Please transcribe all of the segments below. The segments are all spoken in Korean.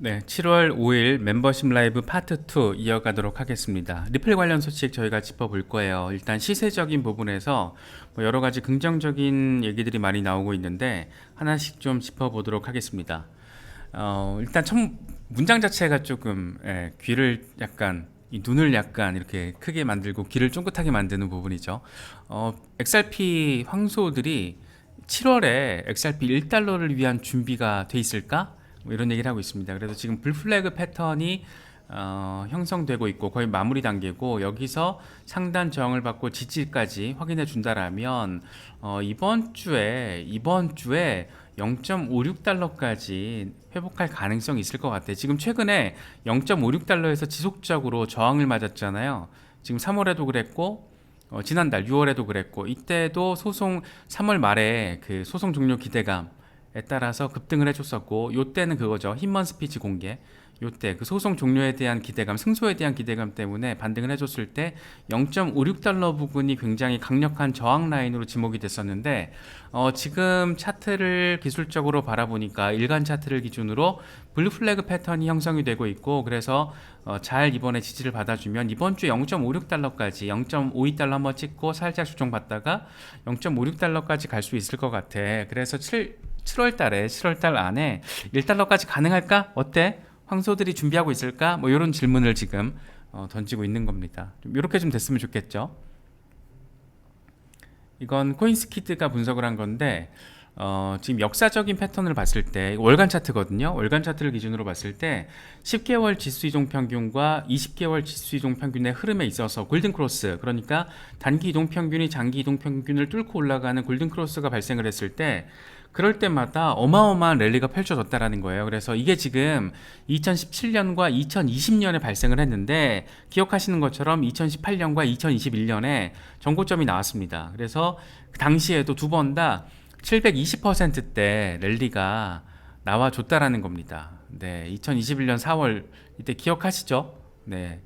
네, 7월 5일 멤버십 라이브 파트 2 이어가도록 하겠습니다. 리플 관련 소식 저희가 짚어볼 거예요. 일단 시세적인 부분에서 뭐 여러 가지 긍정적인 얘기들이 많이 나오고 있는데 하나씩 좀 짚어보도록 하겠습니다. 어, 일단 첫 문장 자체가 조금 예, 귀를 약간 이 눈을 약간 이렇게 크게 만들고 귀를 쫑긋하게 만드는 부분이죠. 어, XRP 황소들이 7월에 XRP 1달러를 위한 준비가 돼 있을까? 뭐 이런 얘기를 하고 있습니다. 그래서 지금 불플래그 패턴이 어, 형성되고 있고 거의 마무리 단계고 여기서 상단 저항을 받고 지지까지 확인해 준다라면 어, 이번 주에 이번 주에 0.56달러까지 회복할 가능성이 있을 것 같아요. 지금 최근에 0.56달러에서 지속적으로 저항을 맞았잖아요. 지금 3월에도 그랬고 어, 지난달 6월에도 그랬고 이때도 소송 3월 말에 그 소송 종료 기대감 에 따라서 급등을 해줬었고 요때는 그거죠. 힘먼 스피치 공개. 요때 그 소송 종료에 대한 기대감 승소에 대한 기대감 때문에 반등을 해줬을 때 0.56달러 부분이 굉장히 강력한 저항 라인으로 지목이 됐었는데 어, 지금 차트를 기술적으로 바라보니까 일간 차트를 기준으로 블루 플래그 패턴이 형성이 되고 있고 그래서 어, 잘 이번에 지지를 받아주면 이번 주 0.56달러까지 0.52달러 한번 찍고 살짝 조정받다가 0.56달러까지 갈 수 있을 것 같아. 그래서 7 7월 달에 7월 달 안에 1달러까지 가능할까? 어때? 황소들이 준비하고 있을까? 뭐 이런 질문을 지금 어, 던지고 있는 겁니다. 좀 이렇게 좀 됐으면 좋겠죠. 이건 코인스키드가 분석을 한 건데 어, 지금 역사적인 패턴을 봤을 때 월간 차트거든요. 월간 차트를 기준으로 봤을 때 10개월 지수 이동 평균과 20개월 지수 이동 평균의 흐름에 있어서 골든 크로스 그러니까 단기 이동 평균이 장기 이동 평균을 뚫고 올라가는 골든 크로스가 발생을 했을 때 그럴 때마다 어마어마한 랠리가 펼쳐졌다라는 거예요. 그래서 이게 지금 2017년과 2020년에 발생을 했는데 기억하시는 것처럼 2018년과 2021년에 정고점이 나왔습니다. 그래서 그 당시에도 두 번 다 720%대 랠리가 나와줬다라는 겁니다. 네, 2021년 4월 이때 기억하시죠? 네.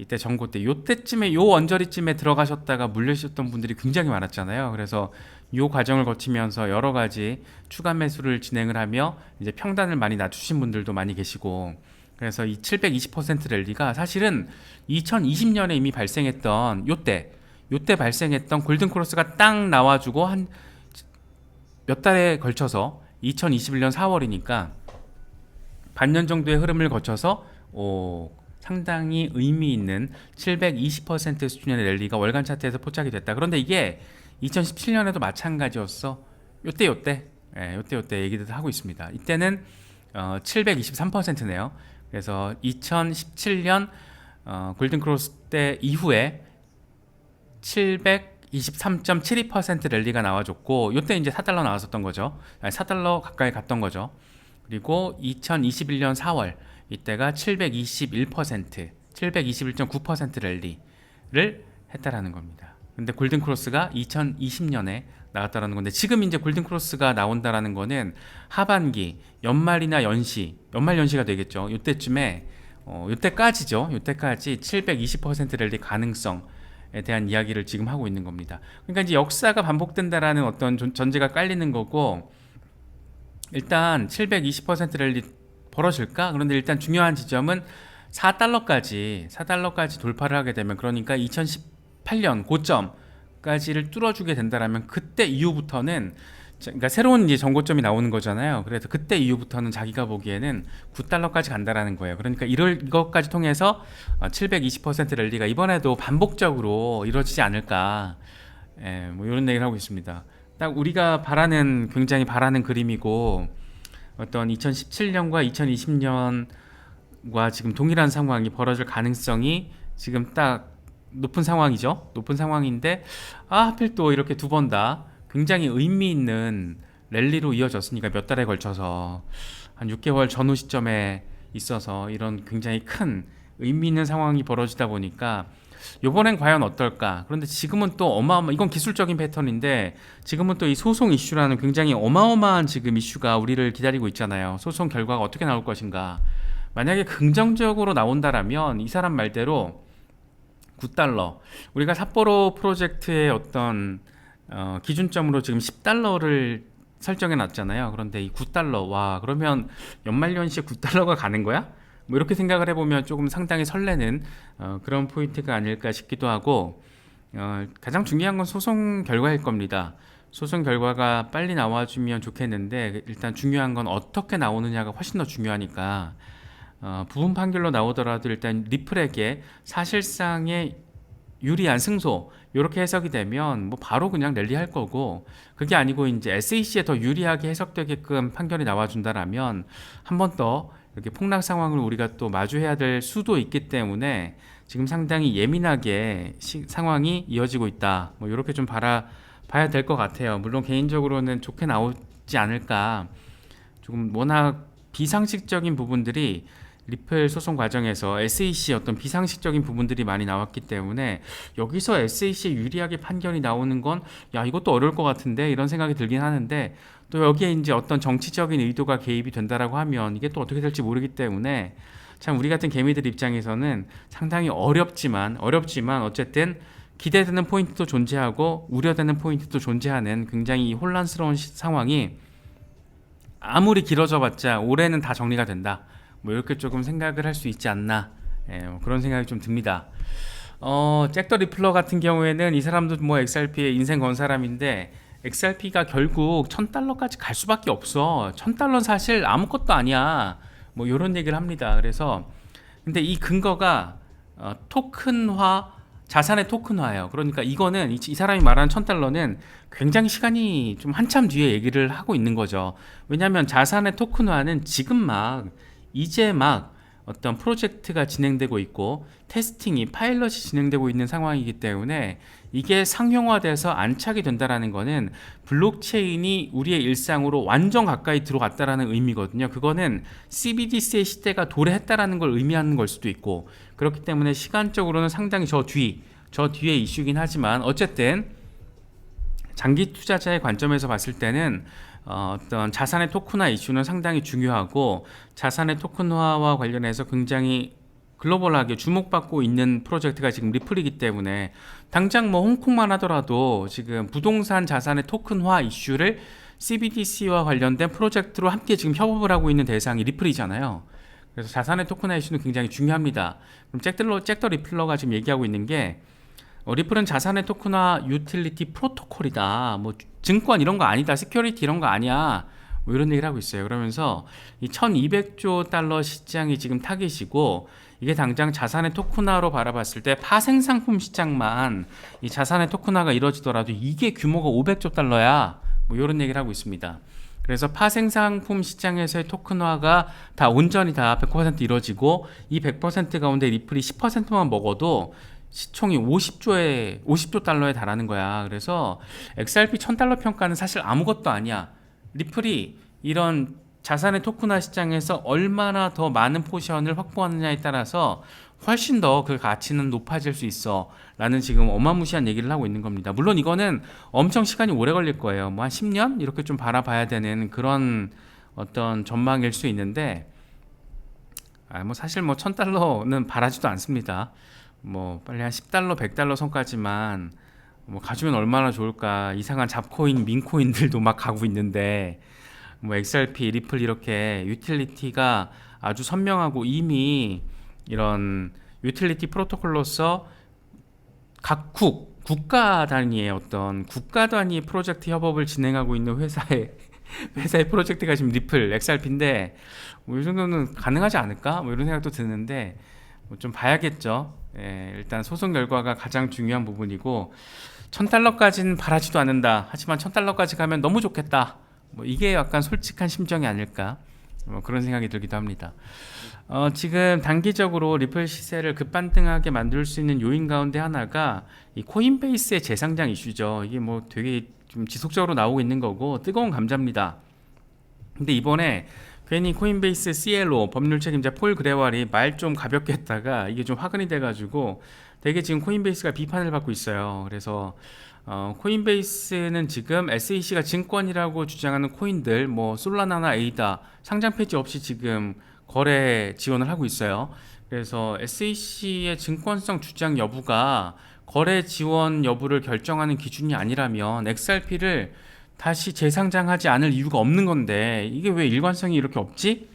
이때 전고 때 요때쯤에 요 언저리쯤에 들어가셨다가 물려주셨던 분들이 굉장히 많았잖아요. 그래서 요 과정을 거치면서 여러 가지 추가 매수를 진행을 하며 이제 평단을 많이 낮추신 분들도 많이 계시고 그래서 이 720% 랠리가 사실은 2020년에 이미 발생했던 요때 요때 발생했던 골든 크로스가 딱 나와주고 한 몇 달에 걸쳐서 2021년 4월이니까 반년 정도의 흐름을 거쳐서 오, 상당히 의미 있는 720% 수준의 랠리가 월간 차트에서 포착이 됐다. 그런데 이게 2017년에도 마찬가지였어. 요때 요때, 예, 요때 요때 얘기들 하고 있습니다. 이때는 어, 723%네요. 그래서 2017년 어, 골든 크로스 때 이후에 723.72% 랠리가 나와줬고 요때 이제 4달러 나왔었던 거죠. 아니, 4달러 가까이 갔던 거죠. 그리고 2021년 4월 이때가 721%, 721.9% 랠리를 했다라는 겁니다. 근데 골든 크로스가 2020년에 나왔다라는 건데 지금 이제 골든 크로스가 나온다라는 거는 하반기 연말이나 연시, 연말 연시가 되겠죠. 이때쯤에 어, 이때까지죠. 이때까지 720% 랠리 가능성에 대한 이야기를 지금 하고 있는 겁니다. 그러니까 이제 역사가 반복된다라는 어떤 전제가 깔리는 거고 일단 720% 랠리 벌어질까? 그런데 일단 중요한 지점은 4달러까지 4달러까지 돌파를 하게 되면 그러니까 2018년 고점까지를 뚫어주게 된다라면 그때 이후부터는 그러니까 새로운 이제 정고점이 나오는 거잖아요. 그래서 그때 이후부터는 자기가 보기에는 9달러까지 간다라는 거예요. 그러니까 이럴 이것까지 통해서 720% 랠리가 이번에도 반복적으로 이루어지지 않을까. 예, 뭐 이런 얘기를 하고 있습니다. 딱 우리가 바라는 굉장히 바라는 그림이고 어떤 2017년과 2020년과 지금 동일한 상황이 벌어질 가능성이 지금 딱 높은 상황이죠. 높은 상황인데 아 하필 또 이렇게 두 번 다 굉장히 의미 있는 랠리로 이어졌으니까 몇 달에 걸쳐서 한 6개월 전후 시점에 있어서 이런 굉장히 큰 의미 있는 상황이 벌어지다 보니까 요번엔 과연 어떨까? 그런데 지금은 또 어마어마 이건 기술적인 패턴인데 지금은 또 이 소송 이슈라는 굉장히 어마어마한 지금 이슈가 우리를 기다리고 있잖아요. 소송 결과가 어떻게 나올 것인가? 만약에 긍정적으로 나온다라면 이 사람 말대로 9달러 우리가 삿포로 프로젝트의 어떤 어, 기준점으로 지금 10달러를 설정해 놨잖아요. 그런데 이 9달러 와 그러면 연말연시에 9달러가 가는 거야? 뭐 이렇게 생각을 해보면 조금 상당히 설레는 어, 그런 포인트가 아닐까 싶기도 하고 어, 가장 중요한 건 소송 결과일 겁니다. 소송 결과가 빨리 나와주면 좋겠는데 일단 중요한 건 어떻게 나오느냐가 훨씬 더 중요하니까 어, 부분 판결로 나오더라도 일단 리플에게 사실상의 유리한 승소 이렇게 해석이 되면 뭐 바로 그냥 랠리할 거고 그게 아니고 이제 SEC에 더 유리하게 해석되게끔 판결이 나와준다라면 한 번 더 이렇게 폭락 상황을 우리가 또 마주해야 될 수도 있기 때문에 지금 상당히 예민하게 시, 상황이 이어지고 있다. 뭐 이렇게 좀 바라 봐야 될 것 같아요. 물론 개인적으로는 좋게 나오지 않을까. 조금 워낙 비상식적인 부분들이 리플 소송 과정에서 SEC 어떤 비상식적인 부분들이 많이 나왔기 때문에 여기서 SEC 유리하게 판결이 나오는 건 야 이것도 어려울 것 같은데 이런 생각이 들긴 하는데 또 여기에 이제 어떤 정치적인 의도가 개입이 된다라고 하면 이게 또 어떻게 될지 모르기 때문에 참 우리 같은 개미들 입장에서는 상당히 어렵지만 어렵지만 어쨌든 기대되는 포인트도 존재하고 우려되는 포인트도 존재하는 굉장히 혼란스러운 시- 상황이 아무리 길어져 봤자 올해는 다 정리가 된다. 뭐 이렇게 조금 생각을 할 수 있지 않나. 예, 뭐 그런 생각이 좀 듭니다. 어, 잭더 리플러 같은 경우에는 이 사람도 뭐 XRP의 인생 건 사람인데 XRP가 결국 1000달러까지 갈 수밖에 없어. 1000달러는 사실 아무것도 아니야. 뭐 이런 얘기를 합니다. 그래서 근데 이 근거가 어, 토큰화 자산의 토큰화예요. 그러니까 이거는 이, 이 사람이 말하는 1000달러는 굉장히 시간이 좀 한참 뒤에 얘기를 하고 있는 거죠. 왜냐하면 자산의 토큰화는 지금 막 이제 막 어떤 프로젝트가 진행되고 있고 테스팅이 파일럿이 진행되고 있는 상황이기 때문에 이게 상용화돼서 안착이 된다라는 거는 블록체인이 우리의 일상으로 완전 가까이 들어갔다라는 의미거든요. 그거는 CBDC의 시대가 도래했다라는 걸 의미하는 걸 수도 있고 그렇기 때문에 시간적으로는 상당히 저 뒤, 저 뒤에 이슈긴 하지만 어쨌든 장기 투자자의 관점에서 봤을 때는 어, 어떤 자산의 토큰화 이슈는 상당히 중요하고 자산의 토큰화와 관련해서 굉장히 글로벌하게 주목받고 있는 프로젝트가 지금 리플이기 때문에 당장 뭐 홍콩만 하더라도 지금 부동산 자산의 토큰화 이슈를 CBDC와 관련된 프로젝트로 함께 지금 협업을 하고 있는 대상이 리플이잖아요. 그래서 자산의 토큰화 이슈는 굉장히 중요합니다. 그럼 잭들러, 잭더 리플러가 지금 얘기하고 있는 게 어, 리플은 자산의 토큰화 유틸리티 프로토콜이다. 뭐 증권 이런 거 아니다. 시큐리티 이런 거 아니야. 뭐 이런 얘기를 하고 있어요. 그러면서 이 1200조 달러 시장이 지금 타깃이고 이게 당장 자산의 토큰화로 바라봤을 때 파생 상품 시장만 이 자산의 토큰화가 이루어지더라도 이게 규모가 500조 달러야. 뭐 이런 얘기를 하고 있습니다. 그래서 파생 상품 시장에서의 토큰화가 다 온전히 다 100% 이루어지고 이 100% 가운데 리플이 10%만 먹어도 시총이 50조에 50조 달러에 달하는 거야. 그래서 XRP 1000달러 평가는 사실 아무것도 아니야. 리플이 이런 자산의 토큰화 시장에서 얼마나 더 많은 포션을 확보하느냐에 따라서 훨씬 더 그 가치는 높아질 수 있어. 라는 지금 어마무시한 얘기를 하고 있는 겁니다. 물론 이거는 엄청 시간이 오래 걸릴 거예요. 뭐 한 10년? 이렇게 좀 바라봐야 되는 그런 어떤 전망일 수 있는데, 아, 뭐 사실 뭐 1000달러는 바라지도 않습니다. 뭐 빨리 한 10달러, 100달러 선까지만 뭐 가주면 얼마나 좋을까. 이상한 잡코인, 민코인들도 막 가고 있는데 뭐 XRP, 리플 이렇게 유틸리티가 아주 선명하고 이미 이런 유틸리티 프로토콜로서 각국 국가 단위의 어떤 국가 단위 프로젝트 협업을 진행하고 있는 회사의 회사의 프로젝트가 지금 리플 XRP인데 뭐 이 정도는 가능하지 않을까? 뭐 이런 생각도 드는데 뭐 좀 봐야겠죠. 예, 일단 소송 결과가 가장 중요한 부분이고 천 달러까지는 바라지도 않는다. 하지만 천 달러까지 가면 너무 좋겠다. 뭐 이게 약간 솔직한 심정이 아닐까. 뭐 그런 생각이 들기도 합니다. 어, 지금 단기적으로 리플 시세를 급반등하게 만들 수 있는 요인 가운데 하나가 이 코인베이스의 재상장 이슈죠. 이게 뭐 되게 좀 지속적으로 나오고 있는 거고 뜨거운 감자입니다. 근데 이번에 괜히 코인베이스 CLO 법률 책임자 폴 그레왈이 말 좀 가볍게 했다가 이게 좀 화근이 돼가지고 되게 지금 코인베이스가 비판을 받고 있어요. 그래서 어, 코인베이스는 지금 SEC가 증권이라고 주장하는 코인들, 뭐 솔라나나 에이다 상장 폐지 없이 지금 거래 지원을 하고 있어요. 그래서 SEC의 증권성 주장 여부가 거래 지원 여부를 결정하는 기준이 아니라면 XRP를 다시 재상장하지 않을 이유가 없는 건데 이게 왜 일관성이 이렇게 없지?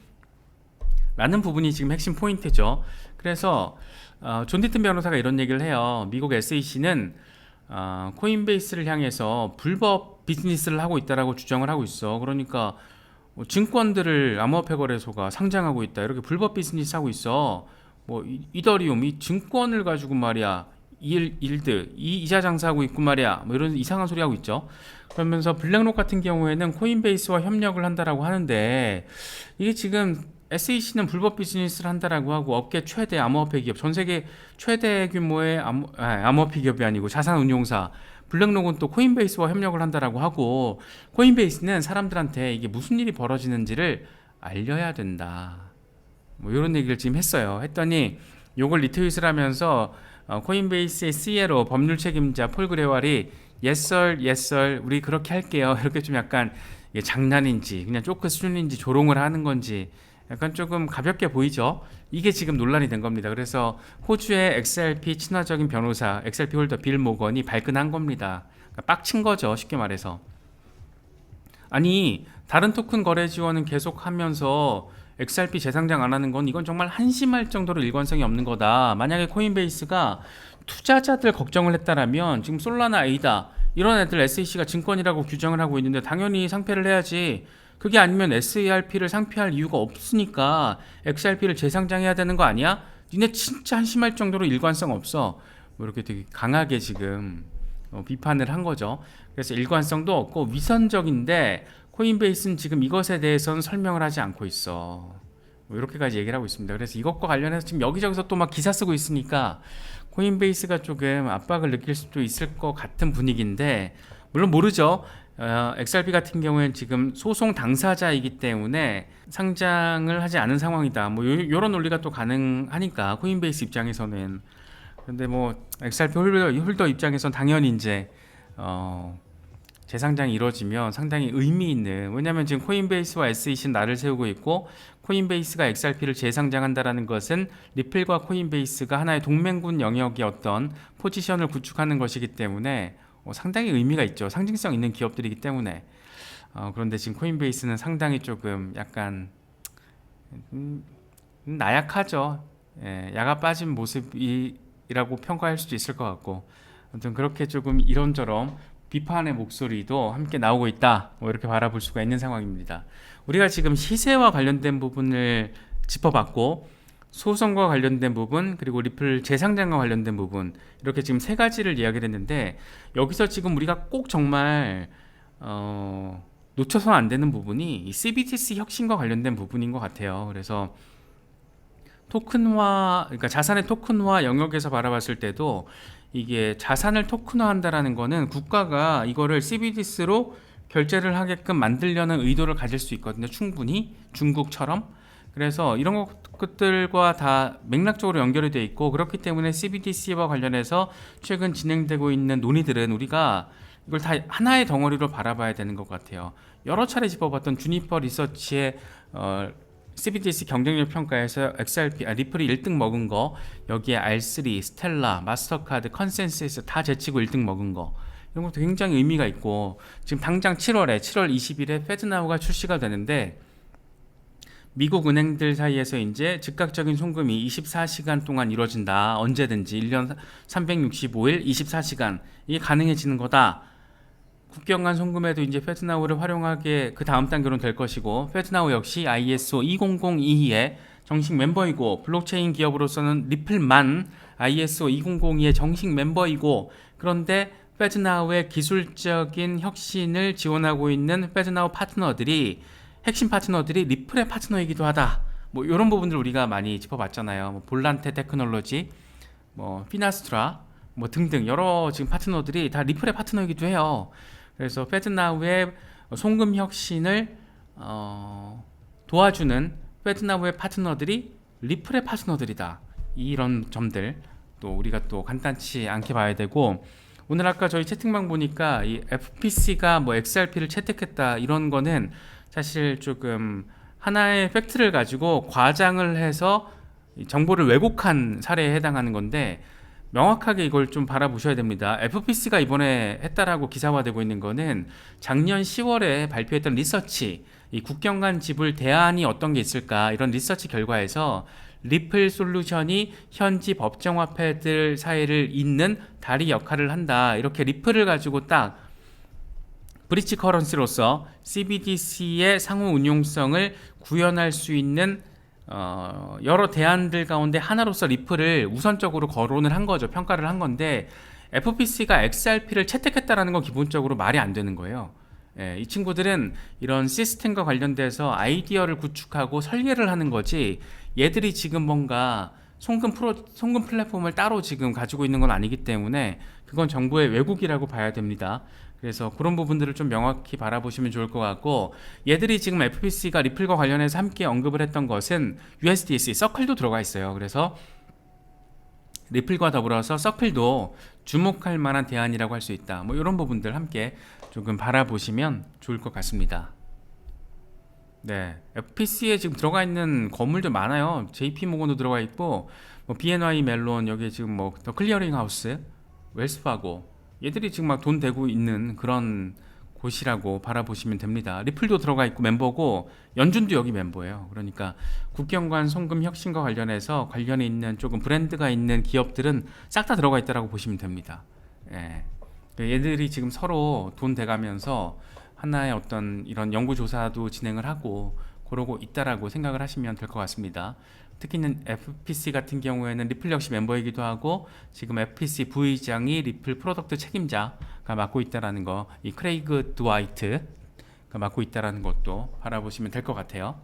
라는 부분이 지금 핵심 포인트죠. 그래서 어, 존 디튼 변호사가 이런 얘기를 해요. 미국 SEC는 어, 코인베이스를 향해서 불법 비즈니스를 하고 있다라고 주장을 하고 있어. 그러니까 뭐 증권들을 암호화폐 거래소가 상장하고 있다. 이렇게 불법 비즈니스 하고 있어. 뭐 이- 이더리움 이 증권을 가지고 말이야. 일, 일드 이 이자 장사하고 있고 말이야. 뭐 이런 이상한 소리 하고 있죠. 그러면서 블랙록 같은 경우에는 코인베이스와 협력을 한다라고 하는데 이게 지금 SEC는 불법 비즈니스를 한다라고 하고 업계 최대 암호화폐 기업, 전 세계 최대 규모의 암, 아, 암호화폐 기업이 아니고 자산운용사 블랙록은 또 코인베이스와 협력을 한다라고 하고 코인베이스는 사람들한테 이게 무슨 일이 벌어지는지를 알려야 된다. 뭐 이런 얘기를 지금 했어요. 했더니 요걸 리트윗을 하면서 어, 코인베이스의 CEO로 법률 책임자 폴 그레왈이 예썰 예썰 우리 그렇게 할게요. 이렇게 좀 약간 장난인지 그냥 쪼크 수준인지 조롱을 하는 건지 약간 조금 가볍게 보이죠. 이게 지금 논란이 된 겁니다. 그래서 호주의 XRP 친화적인 변호사 XRP 홀더 빌 모건이 발끈한 겁니다. 그러니까 빡친 거죠. 쉽게 말해서. 아니 다른 토큰 거래 지원은 계속 하면서 XRP 재상장 안 하는 건 이건 정말 한심할 정도로 일관성이 없는 거다. 만약에 코인베이스가 투자자들 걱정을 했다라면 지금 솔라나 에이다 이런 애들 SEC가 증권이라고 규정을 하고 있는데 당연히 상패를 해야지. 그게 아니면 SARP를 상패할 이유가 없으니까 XRP를 재상장해야 되는 거 아니야? 니네 진짜 한심할 정도로 일관성 없어. 뭐 이렇게 되게 강하게 지금 어, 비판을 한 거죠. 그래서 일관성도 없고 위선적인데 코인베이스는 지금 이것에 대해서는 설명을 하지 않고 있어. 뭐 이렇게까지 얘기를 하고 있습니다. 그래서 이것과 관련해서 지금 여기저기서 또 막 기사 쓰고 있으니까 코인베이스가 조금 압박을 느낄 수도 있을 것 같은 분위기인데 물론 모르죠. 어, XRP 같은 경우에는 지금 소송 당사자이기 때문에 상장을 하지 않은 상황이다. 뭐 요, 요런 논리가 또 가능하니까 코인베이스 입장에서는 근데 뭐 XRP 홀더, 홀더 입장에선 당연히 이제 어, 재상장이 이루어지면 상당히 의미 있는 왜냐하면 지금 코인베이스와 SEC는 나를 세우고 있고 코인베이스가 XRP를 재상장한다라는 것은 리플과 코인베이스가 하나의 동맹군 영역의 어떤 포지션을 구축하는 것이기 때문에 어, 상당히 의미가 있죠. 상징성 있는 기업들이기 때문에. 어, 그런데 지금 코인베이스는 상당히 조금 약간 음, 나약하죠. 예, 야가 빠진 모습이라고 평가할 수도 있을 것 같고. 아무튼 그렇게 조금 이런저런 비판의 목소리도 함께 나오고 있다. 뭐 이렇게 바라볼 수가 있는 상황입니다. 우리가 지금 시세와 관련된 부분을 짚어봤고 소송과 관련된 부분 그리고 리플 재상장과 관련된 부분 이렇게 지금 세 가지를 이야기를 했는데 여기서 지금 우리가 꼭 정말 어, 놓쳐서는 안 되는 부분이 이 CBDC 혁신과 관련된 부분인 것 같아요. 그래서 토큰화 그러니까 자산의 토큰화 영역에서 바라봤을 때도 이게 자산을 토큰화한다라는 거는 국가가 이거를 CBDC로 결제를 하게끔 만들려는 의도를 가질 수 있거든요. 충분히 중국처럼. 그래서 이런 것들과 다 맥락적으로 연결이 돼 있고 그렇기 때문에 CBDC와 관련해서 최근 진행되고 있는 논의들은 우리가 이걸 다 하나의 덩어리로 바라봐야 되는 것 같아요. 여러 차례 짚어봤던 주니퍼 리서치의 어, CBDC 경쟁력 평가에서 XRP 아, 리플이 1등 먹은 거 여기에 R3, 스텔라, 마스터카드, 컨센서스 다 제치고 1등 먹은 거 이런 것도 굉장히 의미가 있고 지금 당장 7월에 7월 20일에 페드나우가 출시가 되는데 미국 은행들 사이에서 이제 즉각적인 송금이 24시간 동안 이루어진다. 언제든지 1년 365일 24시간 이게 가능해지는 거다. 국경 간 송금에도 이제 페트나우를 활용하게 그 다음 단계로는 될 것이고 페트나우 역시 ISO 2002의 정식 멤버이고 블록체인 기업으로서는 리플만 ISO 2002의 정식 멤버이고 그런데 페트나우의 기술적인 혁신을 지원하고 있는 페트나우 파트너들이 핵심 파트너들이 리플의 파트너이기도 하다. 뭐 이런 부분들 우리가 많이 짚어봤잖아요. 뭐 볼란테 테크놀로지, 뭐 피나스트라, 뭐 등등 여러 지금 파트너들이 다 리플의 파트너이기도 해요. 그래서 페드나우의 송금 혁신을 어, 도와주는 페드나우의 파트너들이 리플의 파트너들이다. 이런 점들 또 우리가 또 간단치 않게 봐야 되고 오늘 아까 저희 채팅방 보니까 이 FPC가 뭐 XRP를 채택했다 이런 거는 사실 조금 하나의 팩트를 가지고 과장을 해서 이 정보를 왜곡한 사례에 해당하는 건데 명확하게 이걸 좀 바라보셔야 됩니다. FPC가 이번에 했다라고 기사화되고 있는 거는 작년 10월에 발표했던 리서치, 이 국경 간 지불 대안이 어떤 게 있을까 이런 리서치 결과에서 리플 솔루션이 현지 법정화폐들 사이를 잇는 다리 역할을 한다. 이렇게 리플을 가지고 딱 브리치 커런시로서 CBDC의 상호 운용성을 구현할 수 있는 어, 여러 대안들 가운데 하나로서 리플을 우선적으로 거론을 한 거죠. 평가를 한 건데 FPC가 XRP를 채택했다라는 건 기본적으로 말이 안 되는 거예요. 예, 이 친구들은 이런 시스템과 관련돼서 아이디어를 구축하고 설계를 하는 거지 얘들이 지금 뭔가 송금 프로 송금 플랫폼을 따로 지금 가지고 있는 건 아니기 때문에 그건 정부의 왜곡이라고 봐야 됩니다. 그래서 그런 부분들을 좀 명확히 바라보시면 좋을 것 같고 얘들이 지금 FPC가 리플과 관련해서 함께 언급을 했던 것은 USDC 서클도 들어가 있어요. 그래서 리플과 더불어서 서클도 주목할 만한 대안이라고 할 수 있다. 뭐 이런 부분들 함께 조금 바라보시면 좋을 것 같습니다. 네, FPC에 지금 들어가 있는 건물도 많아요. JP 모건도 들어가 있고, 뭐 BNY 멜론 여기 지금 뭐 더 클리어링 하우스, 웰스파고 얘들이 지금 막돈 대고 있는 그런 곳이라고 바라보시면 됩니다. 리플도 들어가 있고 멤버고 연준도 여기 멤버예요. 그러니까 국경간 송금 혁신과 관련해서 관련이 있는 조금 브랜드가 있는 기업들은 싹 다 들어가 있다라고 보시면 됩니다. 예. 얘들이 지금 서로 돈 대가면서 하나의 어떤 이런 연구 조사도 진행을 하고 그러고 있다라고 생각을 하시면 될 것 같습니다. 특히는 FPC 같은 경우에는 리플 역시 멤버이기도 하고 지금 FPC 부의장이 리플 프로덕트 책임자가 맡고 있다라는 거, 이 크레이그 드와이트가 맡고 있다라는 것도 바라보시면 될 것 같아요.